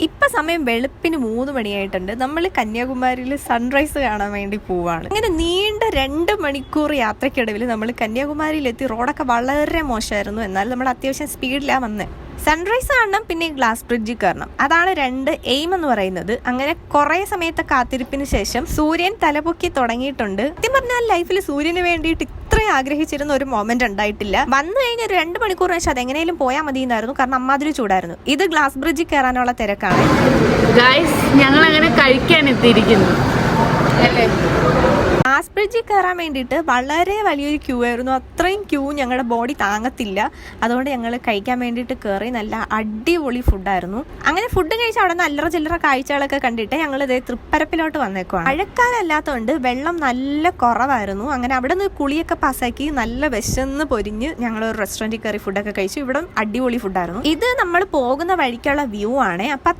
ഇപ്പൊ സമയം വെളുപ്പിന് മൂന്ന് മണിയായിട്ടുണ്ട്. നമ്മൾ കന്യാകുമാരിയിൽ സൺറൈസ് കാണാൻ വേണ്ടി പോവാണ്. അങ്ങനെ നീണ്ട രണ്ട് മണിക്കൂർ യാത്രയ്ക്കിടയിൽ നമ്മൾ കന്യാകുമാരിയിലെത്തി. റോഡൊക്കെ വളരെ മോശമായിരുന്നു. എന്നാൽ നമ്മൾ അത്യാവശ്യം സ്പീഡിലാണ് വന്നത് സൺറൈസ് കാണണം പിന്നെ ഗ്ലാസ് ബ്രിഡ്ജിൽ കയറണം. അതാണ് രണ്ട് എയിം എന്ന് പറയുന്നത്. അങ്ങനെ കുറെ സമയത്തെ കാത്തിരിപ്പിന് ശേഷം സൂര്യൻ തലപൊക്കി തുടങ്ങിയിട്ടുണ്ട്. സത്യം പറഞ്ഞാൽ ലൈഫിൽ സൂര്യന് വേണ്ടിയിട്ട് ഇത്രയും ആഗ്രഹിച്ചിരുന്ന ഒരു മൊമെന്റ് ഉണ്ടായിട്ടില്ല. വന്നു കഴിഞ്ഞ ഒരു രണ്ട് മണിക്കൂർ വെച്ചാൽ അതെങ്ങനെയും പോയാൽ മതി എന്നായിരുന്നു കാരണം അമ്മാതിരി ചൂടായിരുന്നു. ഇത് ഗ്ലാസ് ബ്രിഡ്ജിൽ കയറാനുള്ള തിരക്കാണ്. ഞങ്ങൾ അങ്ങനെ കഴിക്കാൻ എത്തിയിരിക്കുന്നു. ഗ്ലാസ് ബ്രിഡ്ജിൽ കയറാൻ വേണ്ടിയിട്ട് വളരെ വലിയൊരു ക്യൂ ആയിരുന്നു. അത്രയും ക്യൂ ഞങ്ങളുടെ ബോഡി താങ്ങത്തില്ല. അതുകൊണ്ട് ഞങ്ങൾ കഴിക്കാൻ വേണ്ടിയിട്ട് കയറി നല്ല അടിപൊളി ഫുഡായിരുന്നു അങ്ങനെ ഫുഡ് കഴിച്ച് അവിടെ നിന്ന് അല്ലറ ചില്ലറ കാഴ്ചകളൊക്കെ കണ്ടിട്ട് ഞങ്ങൾ ഇതേ തൃപ്പരപ്പിലോട്ട് വന്നേക്കുവാണ്. മഴക്കാലല്ലാത്തതുകൊണ്ട് വെള്ളം നല്ല കുറവായിരുന്നു. അങ്ങനെ അവിടെ നിന്ന് കുളിയൊക്കെ പാസ്സാക്കി നല്ല വിശന്ന് പൊരിഞ്ഞ് ഞങ്ങൾ ഒരു റെസ്റ്റോറന്റിൽ കയറി ഫുഡൊക്കെ കഴിച്ചു. ഇവിടെ അടിപൊളി ഫുഡായിരുന്നു ഇത് നമ്മൾ പോകുന്ന വഴിക്കുള്ള വ്യൂ ആണ്. അപ്പം